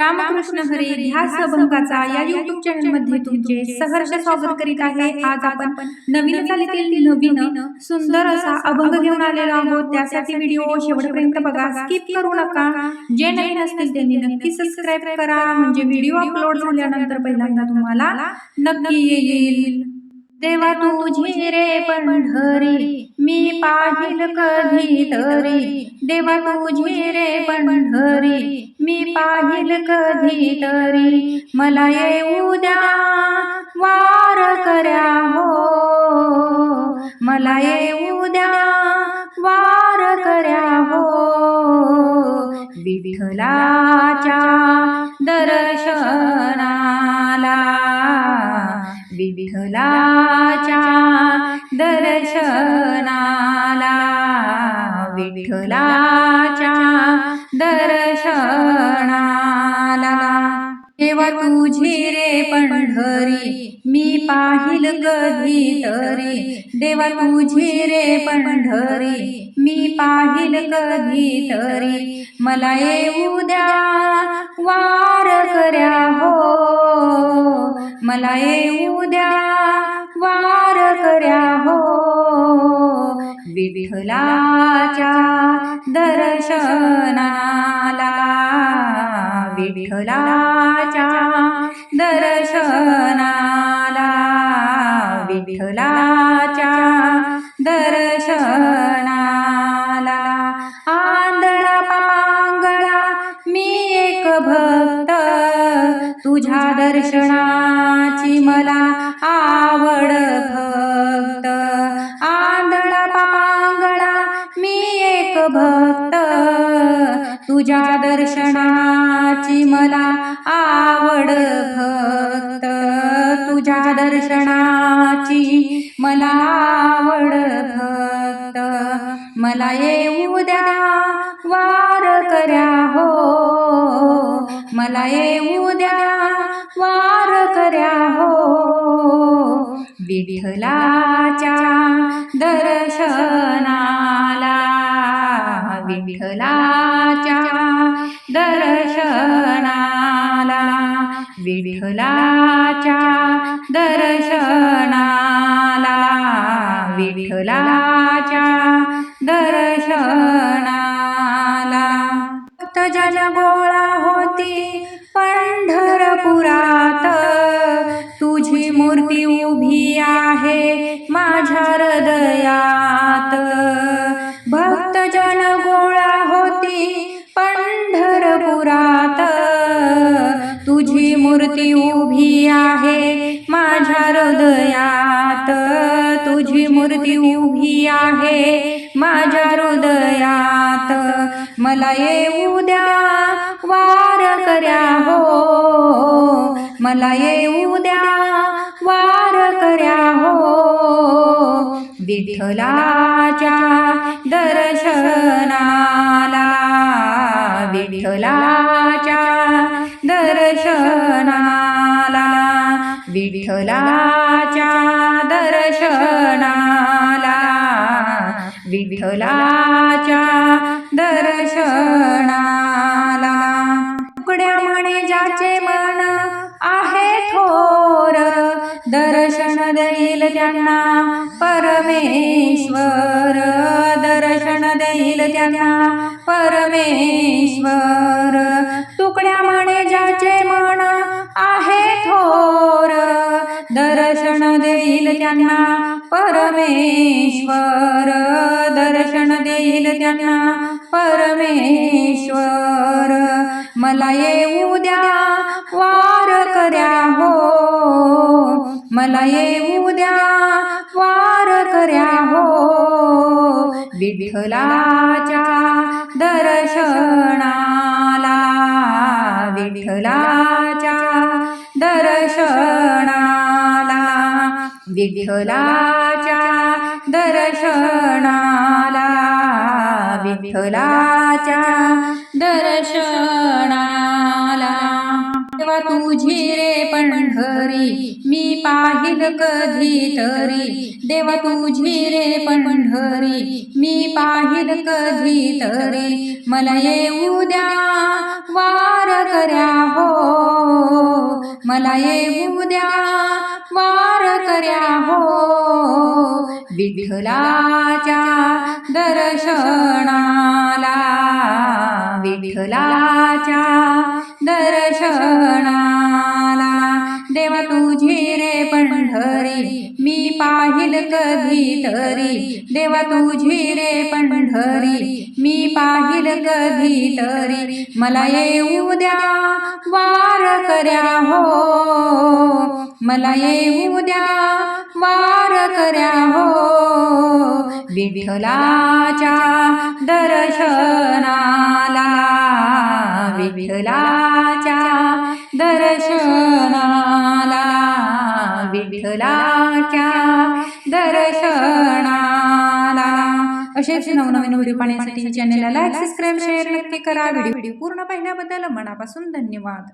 रामकृष्ण हरी ध्यास अभंगाचा या युट्यूब चॅनलमध्ये तुमचे सहर्ष स्वागत करीत आहे. आज आपण नवीन चालीतील नवीन सुंदर असा अभंग घेऊन आलेलो आहोत. त्यासाठी व्हिडिओ शेवटपर्यंत बघा. स्किप करू नका. जे नवीन असतील त्यांनी नक्की सबस्क्राईब करा. म्हणजे व्हिडिओ अपलोड झाल्यानंतर पहिल्यांदा तुम्हाला नक्की येईल. देवा तुझी रे पंढरी मी पाहिल कधी तरी. देवा तुझी रे पंढरी मी पाहिल कधी तरी. मला येऊ द्या वार कर्या हो. मला येऊ द्या वार कर्या हो. विठ्ठलाच्या दर्शनाला विठ्ठलाच्या देवाच्या दर्शनाला. देवा तुझी रे पंढरी मी पाहिल कधी तरी. देवा तुझी रे पंढरी मी पाहिल कधी तरी. मला येऊ द्या वार कर्या हो. मला येऊ द्या वार कर्या हो. विठ्ठलाच्या दर्शनाला विठ्ठलाच्या दर्शनाला विठ्ठलाच्या दर्शनाला. आंधळा पांगळा मी एक भक्त. तुझ्या दर्शनाची मला आवड भक्त. तुझ्या दर्शनाची मला आवड भक्त. तुझ्या दर्शनाची मला आवड भक्त. मला येऊ द्या वार कर्या हो. मला येऊ द्या वार कर्या हो. विठलाच्या दर्शना विठ्ठलाच्या दर्शनाला. विठ्ठलाच्या दर्शनाला. विठ्ठलाच्या दर्शनाला. भक्त जन गोळा होती पंढरपुरात तुझी मूर्ती उभी आहे माझ्या हृदयात. तुझी मूर्ती उभी आहे माझ्या हृदयात. तुझी मूर्ती उभी आहे माझ्या हृदयात. मला येऊ द्या वार कर्या हो. मला येऊ द्या वार कर्या हो. विठ्ठलाच्या दर्शनाला विठ्ठला विठ्ठलाच्या दर्शनाला विठ्ठलाच्या दर्शनाला. तुकड्या म्हणे ज्याचे मन आहे थोर दर्शन देईल त्यांना परमेश्वर. दर्शन देईल त्यांना परमेश्वर. तुकड्या म्हणे ज्याचे मन दर्शन देईल त्यांना. परमेश्वर दर्शन देईल त्यांना. परमेश्वर मला येऊ द्या. वार कर्या हो. मला येऊ द्या. वार कर्या हो. विठ्ठलाच्या दर्शनाला विठ्ठला विठ्ठलाच्या दर्शनाला विठ्ठलाच्या दर्शनाला. तेव्हा तुझी रे पंढरी मी पाहिल कधी तरी. देवा तुझी रे पंढरी मी पाहिल कधी तरी. मला येऊ द्या वार कर्या हो. मला येऊ द्या वार कर्या हो. विठ्ठलाच्या दर्शनाला विठ्ठलाच्या दर्शना पाहिल कधी तरी. देवा तुझी रे पंढरी मी पाहिल कधी तरी. मला येऊ द्या वार कर्या हो. मला येऊ द्या वार कर्या हो. विठ्ठलाच्या दर्शनाला विठ्ठलाच्या दर्शना विठ्ठलाच्या दर्शनाला. असेच नवनवीन व्हिडिओ पाहण्यासाठी चॅनलला लाईक सबस्क्राईब शेअर नक्की करा. व्हिडिओ पूर्ण पाहिल्याबद्दल मनापासून धन्यवाद.